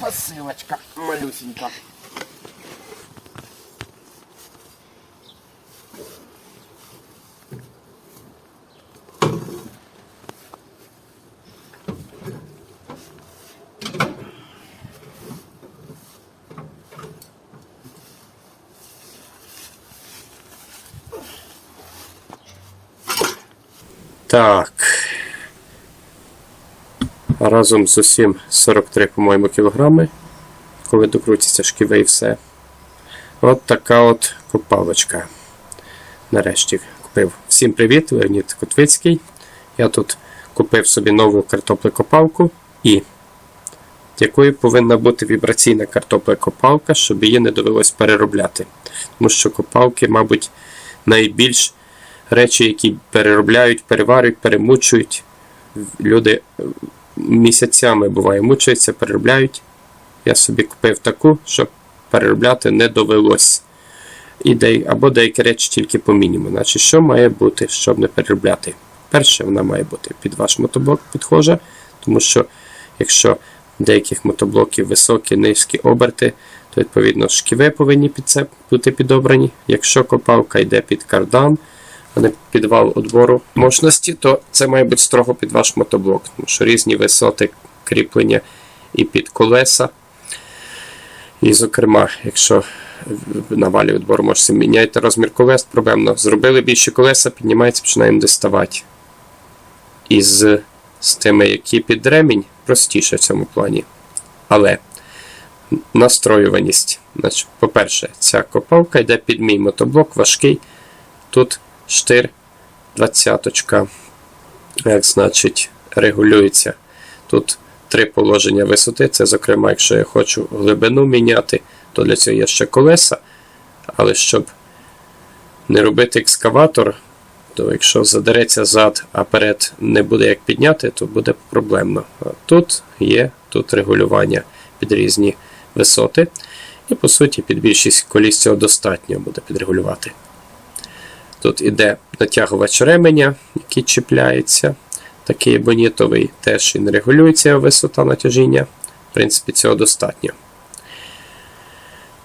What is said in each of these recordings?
посилочка малюсенька. Так. Разом з усім 43, по-моєму, кілограми. Коли докрутяться шківи і все. От така от копалочка. Нарешті купив. Всім привіт, Леонід Котвицький. Я тут купив собі нову картоплекопалку і якою повинна бути вібраційна картоплекопалка, щоб її не довелось переробляти. Тому що копалки, мабуть, найбільш речі, які переробляють, переварюють, перемучують. Люди місяцями буває мучаються, переробляють. Я собі купив таку, щоб переробляти не довелось. Або деякі речі тільки по мінімуму. Значить, що має бути, щоб не переробляти? Перше, вона має бути під ваш мотоблок підхожа, тому що якщо деяких мотоблоків високі, низькі оберти, то відповідно шківи повинні під це бути підобрані. Якщо копалка йде під кардан, а не під вал отбору мощності, то це має бути строго під ваш мотоблок, тому що різні висоти кріплення і під колеса. І, зокрема, якщо на валі відбору можете міняєте розмір колес, проблемно. Зробили більше колеса, піднімається, починаємо доставати. І з, з тими, які під ремінь, простіше в цьому плані. Але настроюваність. По-перше, ця копалка йде під мій мотоблок, важкий. Тут штир 20 як значить, регулюється. Тут три положення висоти. Це, зокрема, якщо я хочу глибину міняти, то для цього є ще колеса. Але щоб не робити екскаватор, то якщо задереться зад, а перед не буде як підняти, то буде проблемно. Тут є тут регулювання під різні висоти. І, по суті, під більшість коліс цього достатньо буде підрегулювати. Тут іде натягувач ременя, який чіпляється. Такий бонітовий теж він регулюється висота натяжіння. В принципі, цього достатньо.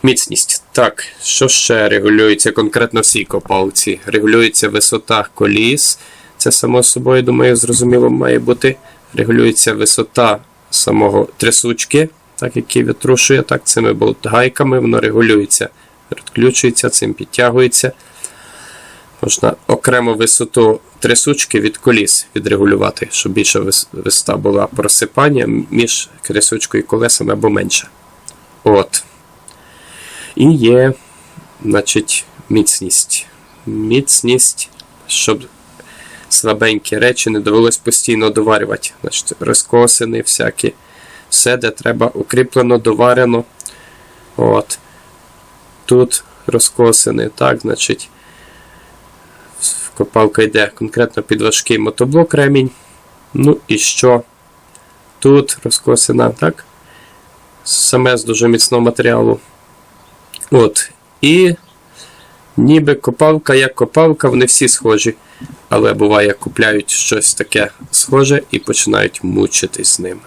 Міцність. Так, що ще регулюється конкретно в цій копалці? Регулюється висота коліс. Це, само собою, думаю, зрозуміло, має бути. Регулюється висота самого трясучки, так який витрушує, так, цими болт-гайками, воно регулюється, відключується, цим підтягується. Можна окремо висоту трясучки від коліс відрегулювати, щоб більша висота була просипання між трясучкою і колесами або менше. От. І є, значить, міцність. Міцність, щоб слабенькі речі не довелось постійно доварювати. Значить, розкосини всякі. Все, де треба, укріплено, доварено. От. Тут розкосини, так, значить. Копалка йде конкретно під важкий мотоблок ремінь. Ну і що? Тут розкосина, так? Саме з дуже міцного матеріалу. От. І ніби копалка, як копалка, вони всі схожі. Але буває, купляють щось таке схоже і починають мучитись з ним.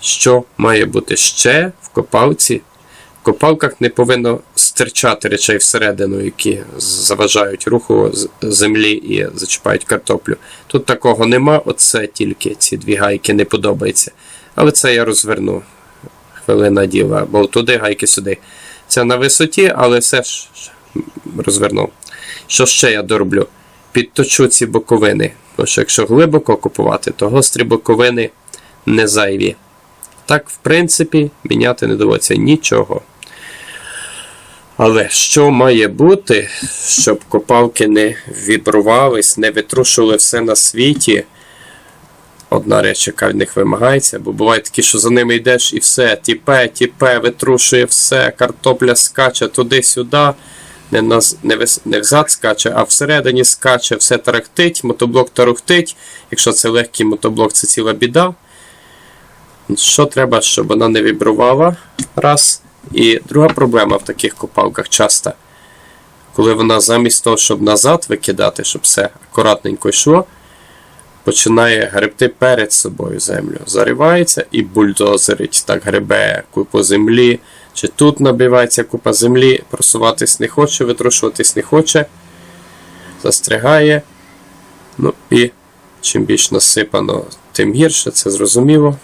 Що має бути ще в копалці? Копалках не повинно стирчати речей всередину, які заважають руху землі і зачіпають картоплю. Тут такого нема, оце тільки ці дві гайки не подобається. Але це я розверну. Хвилина діла, бо туди гайки сюди. Це на висоті, але все ж розвернув. Що ще я дороблю? Підточу ці боковини. Тому що якщо глибоко купувати, то гострі боковини не зайві. Так, в принципі, міняти не доводиться нічого. Але що має бути, щоб копалки не вібрувались, не витрушували все на світі? Одна реч, яка від них вимагається, бо буває такі, що за ними йдеш і все, тіпе, тіпе, витрушує все, картопля скаче туди-сюди, не, наз, не, вис, не взад скаче, а всередині скаче, все тарахтить, мотоблок тарахтить. Якщо це легкий мотоблок, це ціла біда. Що треба, щоб вона не вібрувала? Раз. І друга проблема в таких копалках часто, коли вона замість того, щоб назад викидати, щоб все акуратненько йшло, починає гребти перед собою землю. Заривається і бульдозерить, так гребе купу землі. Чи тут набивається купа землі, просуватись не хоче, витрушуватись не хоче, застрягає. Ну і чим більш насипано, тим гірше, це зрозуміло.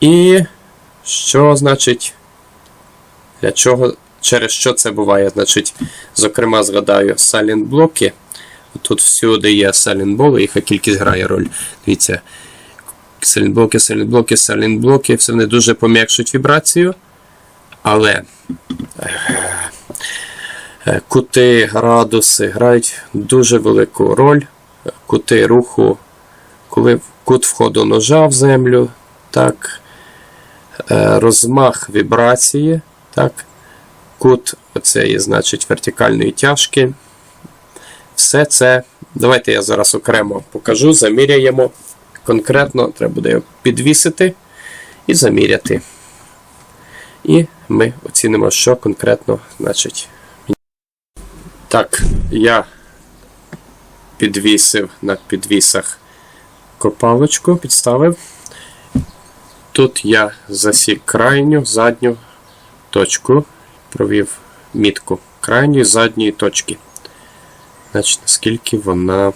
І що значить, для чого, через що це буває? Значить, зокрема, згадаю Silent блоки. Тут всюди є блоки, їх кількість грає роль. Дивіться, Silent блоки, Silent блоки, Silent блоки, все вони дуже пом'якшують вібрацію. Але е, кути, градуси грають дуже велику роль. Кути руху, коли кут входу ножа в землю, так, розмах вібрації, так, кут оцеї, значить, вертикальної тяжки. Все це. Давайте я зараз окремо покажу, заміряємо. Конкретно треба буде його підвісити і заміряти. І ми оцінимо, що конкретно значить. Так, я підвісив на підвісах копалочку, підставив. Тут я засік крайню задню точку, провів мітку крайньої задньої точки. Значить, наскільки вона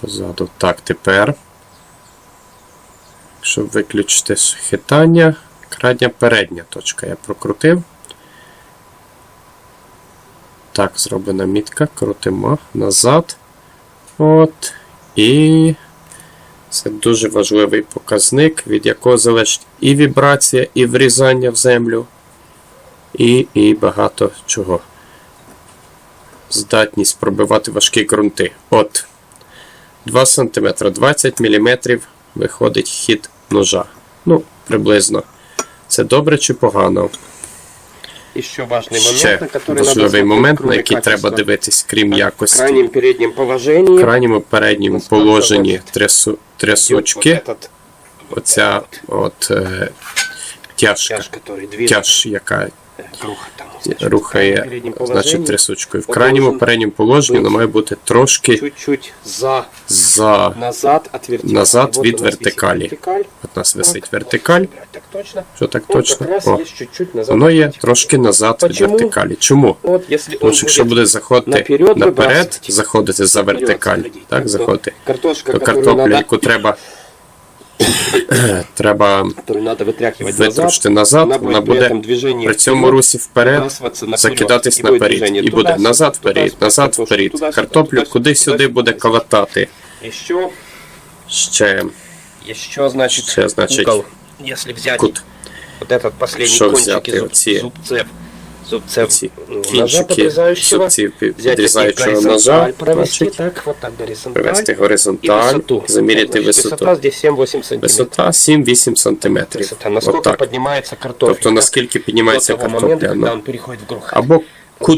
позаду. Так, тепер, щоб виключити хитання, крайня передня точка я прокрутив. Так, зроблена мітка, крутимо назад. От. І це дуже важливий показник, від якого залежить і вібрація, і врізання в землю, і, і багато чого. Здатність пробивати важкі ґрунти. От. 2 см 20 мм виходить хід ножа. Ну, приблизно. Це добре чи погано? Еще важный Ще момент, на который надо важливий смотреть, момент, на кроме який треба качества. дивитись, крім В якості. крайнем переднем В положении крайньому передньому Наскільки положенні от трясу, идет трясучки. вот этот Оця от е, тяжка, тяж, который движет тяж, яка в рухає значить, трясучкою. В крайньому передньому положенні воно має бути трошки чуть-чуть за, за. назад. Назад від вертикалі. От у нас висить вертикаль. Що так точно? О, воно є трошки назад від вертикалі. Чому? Тому що якщо буде заходити наперед заходити за вертикаль, так, заходити, картошка, то картоплю, яку треба, треба которую надо вытряхивать витрушити назад, назад, она вона будет при этом буде движении при цьому вперед русі вперед выбрасываться наперед. закидатись И будет наперед. движение І буде туда-сюда, назад вперед, туда-сюда, назад картошку вперед. туда-сюда, Картоплю туда-сюда, куди-сюди буде туда-сюда. калатати. Еще, Ще еще значит, Ще, значить, угол. Если взять кут. вот этот последний Що кончик взяти из зуб- оці- зубцев, зубцев ці ну, ножа кінчики подрезающего, зубців під- взять підрізаючого их ножа, горизонталь провести, значить, так, вот так горизонталь. привести и горизонталь, высоту. заміряти Значит, висоту. Высота здесь 7-8 сантиметров. Висота 7-8 см. Высота. Насколько Отак. поднимается картофель. Тобто наскільки піднімається до того момента, картопля. когда Ну, он переходит в грух. або кут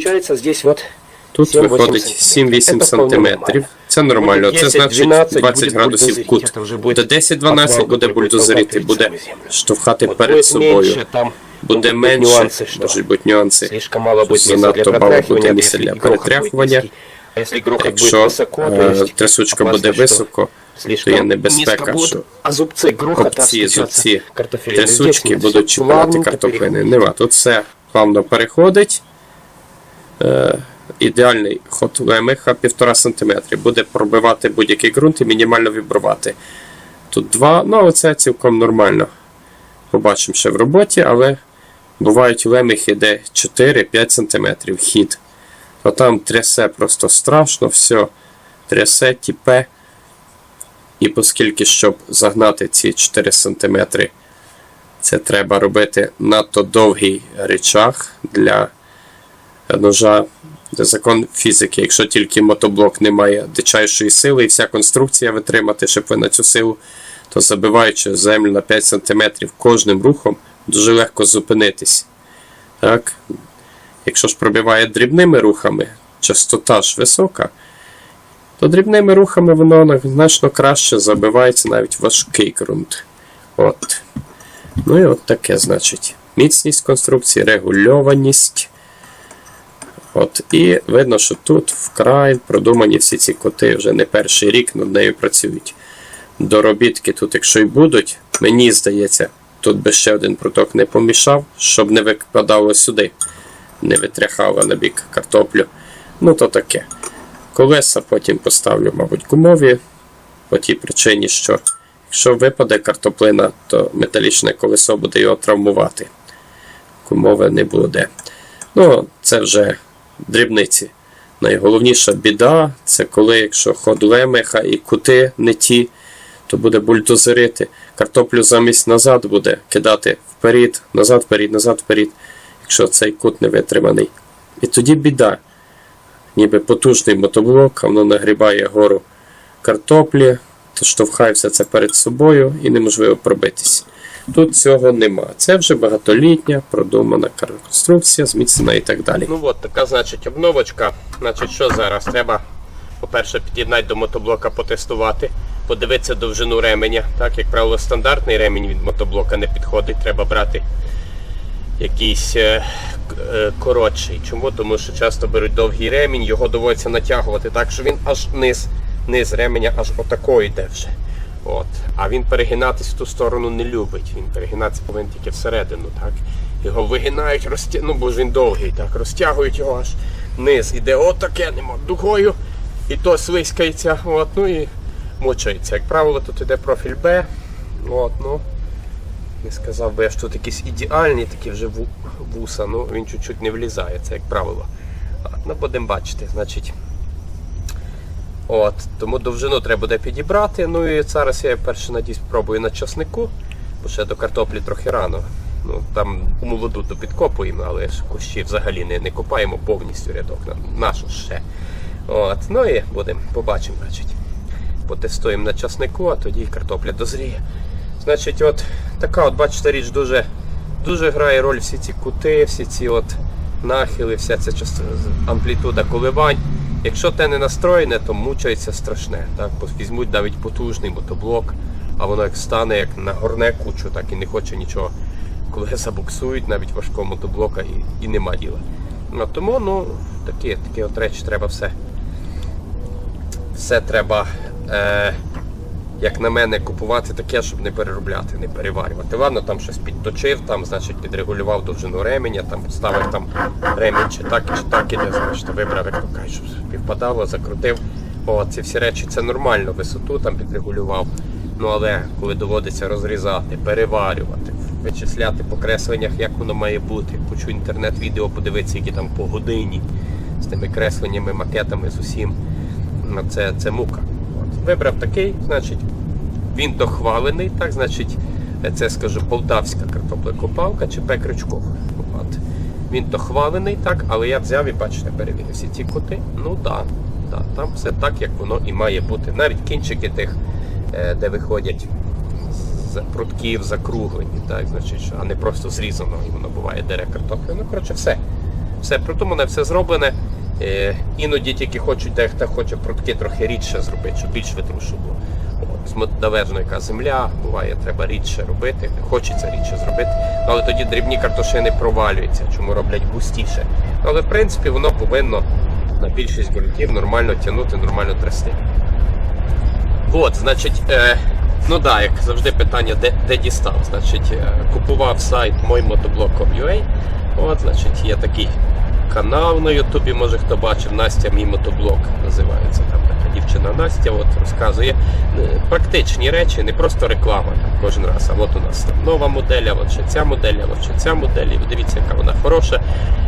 Получается здесь вот тут 7-8 виходить сантиметрів. 7-8 Це вполне см. нормально. Це нормально. Буде Це 10-12 значить 20 буде градусів бульдозерити. кут. Це вже буде До 10-12 поплавок, буде який буде бульдозерити, толкати буде саму землю. штовхати Вот перед будет собою. меньше, там Буде будут менше, нюансы, что можуть бути нюанси. слишком мало будет места для Занадто мало буде протряхивания, місця если для грохот будет перетряхування. низкий. А если грохот будет Якщо высоко, то е, есть трясучка опасно, буде что високо, то слишком є низко небезпека, будет, що а зубцы грохота обці, стучаться зубці картофелины. трясучки Здесь будуть чіпляти плавненько картоплини. переходит. Нема. Тут все плавно переходить. Е, ідеальний ход лемеха 1,5 см. Буде пробивати будь-який ґрунт і мінімально вібрувати. Тут 2, ну але це цілком нормально. Побачимо ще в роботі, але бувають лемехи, де 4-5 см хід. То там трясе просто страшно, все трясе, тіпе. І оскільки, щоб загнати ці 4 см, це треба робити надто довгий речах для ножа. Закон фізики. Якщо тільки мотоблок не має дичайшої сили і вся конструкція витримати, щоб ви на цю силу, то забиваючи землю на 5 см кожним рухом, дуже легко зупинитись. Так? Якщо ж пробиває дрібними рухами, частота ж висока, то дрібними рухами воно значно краще забивається навіть важкий ґрунт. От. Ну і от таке, значить. Міцність конструкції, регульованість. От, і видно, що тут вкрай продумані всі ці коти вже не перший рік над нею працюють. Доробітки тут, якщо й будуть, мені здається, тут би ще один проток не помішав, щоб не викладало сюди, не витряхало на бік картоплю. Ну, то таке. Колеса потім поставлю, мабуть, гумові, по тій причині, що якщо випаде картоплина, то металічне колесо буде його травмувати. Гумове не буде. Ну, це вже дрібниці. Найголовніша біда це коли, якщо ход і кути не ті, то буде бульдозерити. Картоплю замість назад буде кидати вперед, назад, вперед, назад, вперед, якщо цей кут не витриманий. І тоді біда. Ніби потужний мотоблок, воно нагрібає гору картоплі, то штовхає все це перед собою і неможливо пробитись. Тут цього нема. Це вже багатолітня продумана конструкція, зміцнена і так далі. Ну от така, значить, обновочка. Значить, що зараз? Треба, по-перше, під'єднати до мотоблока, потестувати, подивитися довжину ременя. Так, як правило, стандартний ремінь від мотоблока не підходить. Треба брати якийсь е, е, коротший. Чому? Тому що часто беруть довгий ремінь, його доводиться натягувати так, що він аж низ, низ ременя аж отако йде вже. От. А він перегинатись в ту сторону не любить. Він перегинатися повинен тільки всередину. Так? Його вигинають, розтя... ну бо ж він довгий, так, розтягують його аж низ. Іде отаке, нема дугою, і то свиськається, от, ну і мучається. Як правило, тут іде профіль Б. От, ну, не сказав би, що тут якісь ідеальні такі вже вуса, ну він чуть-чуть не влізає, це як правило. Ну, будемо бачити, значить. От, тому довжину треба буде підібрати. Ну і зараз я перше надіюсь спробую на часнику, бо ще до картоплі трохи рано. Ну, там молоду то підкопуємо, але ж кущі взагалі не, не копаємо повністю рядок. На- Нашу ще. От, ну і будемо, побачимо, значить. Потестуємо на часнику, а тоді картопля дозріє. Значить, от така, от бачите, річ дуже, дуже грає роль всі ці кути, всі ці от нахили, вся ця амплітуда коливань. Якщо те не настроєне, то мучається страшне. Так? Візьмуть навіть потужний мотоблок, а воно як стане, як нагорне кучу, так і не хоче нічого. Колеса буксують навіть важкого мотоблока і, і нема діла. Ну, тому ну, такі, такі от речі треба все. Все треба, е, як на мене, купувати таке, щоб не переробляти, не переварювати. Ладно, там щось підточив, там, значить, підрегулював довжину ременя, там поставив там ремінь чи так, чи так іде, значить, вибрав, як то кажуть, щоб співпадало, закрутив. О, ці всі речі це нормально, висоту там підрегулював. Ну але коли доводиться розрізати, переварювати, вичисляти по кресленнях, як воно має бути, кучу інтернет-відео подивитися, які там по годині з тими кресленнями, макетами, з усім. Це, це мука. От. Вибрав такий, значить, він дохвалений, так, значить, це скажу полтавська картоплекопалка чи пекричков. От. Він дохвалений, так, але я взяв і бачите, перевірив всі ці кути. Ну так, да, да, там все так, як воно і має бути. Навіть кінчики тих, е, де виходять з прутків закруглені, так, значить, а не просто зрізано, і воно буває дере картоплю. Ну, коротше, все. Все продумане, все зроблене. Е, іноді тільки хочуть, дехто хоче прутки трохи рідше зробити, щоб більш витрушно було. От, Змодавежна яка земля, буває, треба рідше робити, хочеться рідше зробити. Але тоді дрібні картошини провалюються, чому роблять густіше. Але в принципі воно повинно на більшість ґрунтів нормально тягнути, нормально трясти. От, значить, е, ну да, як завжди питання, де, де дістав. Значить, е, купував сайт moymotoblog.com.ua. От, значить, є такий канал на Ютубі, може хто бачив, Настя мій мотоблог називається. Там така дівчина Настя от, розказує е, практичні речі, не просто реклама там, кожен раз. А от у нас там нова модель, а от ще ця модель, а от ще ця модель. І дивіться, яка вона хороша.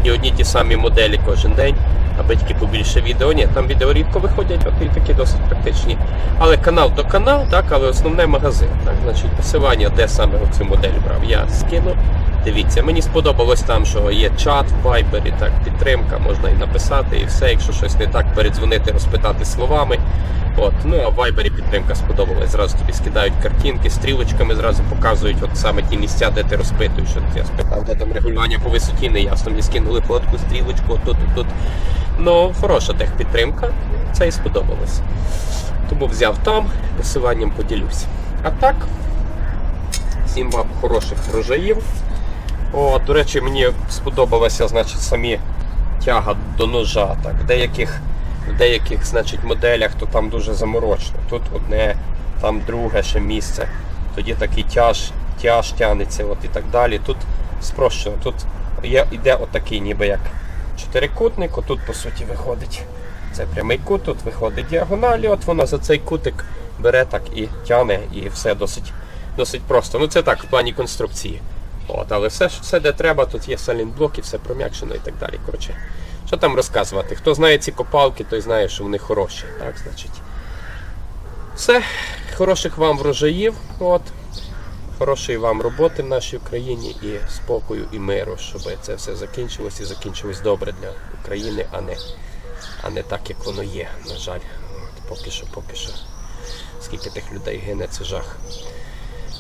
І одні ті самі моделі кожен день. Аби тільки побільше відео. Ні, там відео рідко виходять, от і такі досить практичні. Але канал то канал, так, але основне магазин. Так, значить, посилання, де саме цю модель брав, я скину. Дивіться, мені сподобалось там, що є чат в Viber, так, підтримка, можна і написати, і все. Якщо щось не так, передзвонити, розпитати словами. От, ну а в Viber підтримка сподобалась. Зразу тобі скидають картинки, стрілочками зразу показують от саме ті місця, де ти розпитуєш. От я спитав, де там регулювання по висоті, не ясно. Мені скинули фотку, стрілочку, тут, тут. Ну, хороша техпідтримка, це і сподобалось. Тому взяв там, посиланням поділюсь. А так, всім вам хороших врожаїв. О, до речі, мені сподобалося значить, самі тяга до ножа. Так. В деяких, в деяких значить, моделях то там дуже заморочно. Тут одне, там друге ще місце. Тоді такий тяж, тяж тянеться от і так далі. Тут спрощено. Тут є, іде отакий ніби як чотирикутник, отут по суті виходить. Це прямий кут, тут виходить діагоналі, от вона за цей кутик бере так і тяне, і все досить, досить просто. Ну це так, в плані конструкції. От, але все, все, де треба, тут є салінблок і все пром'якшено і так далі. Коротше, що там розказувати? Хто знає ці копалки, той знає, що вони хороші. Так, значить. Все, хороших вам врожаїв. От. Хорошої вам роботи в нашій Україні і спокою і миру, щоб це все закінчилось і закінчилось добре для України, а не, а не так, як воно є. На жаль, От, поки що, поки що. Скільки тих людей гине, це жах.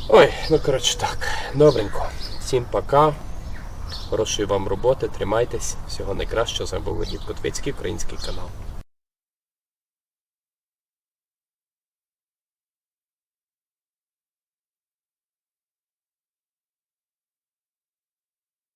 Ой, ну коротше так, добренько. Всім пока. Хорошої вам роботи, тримайтесь. Всього найкращого. З вами був Леонід Котвицький, український канал.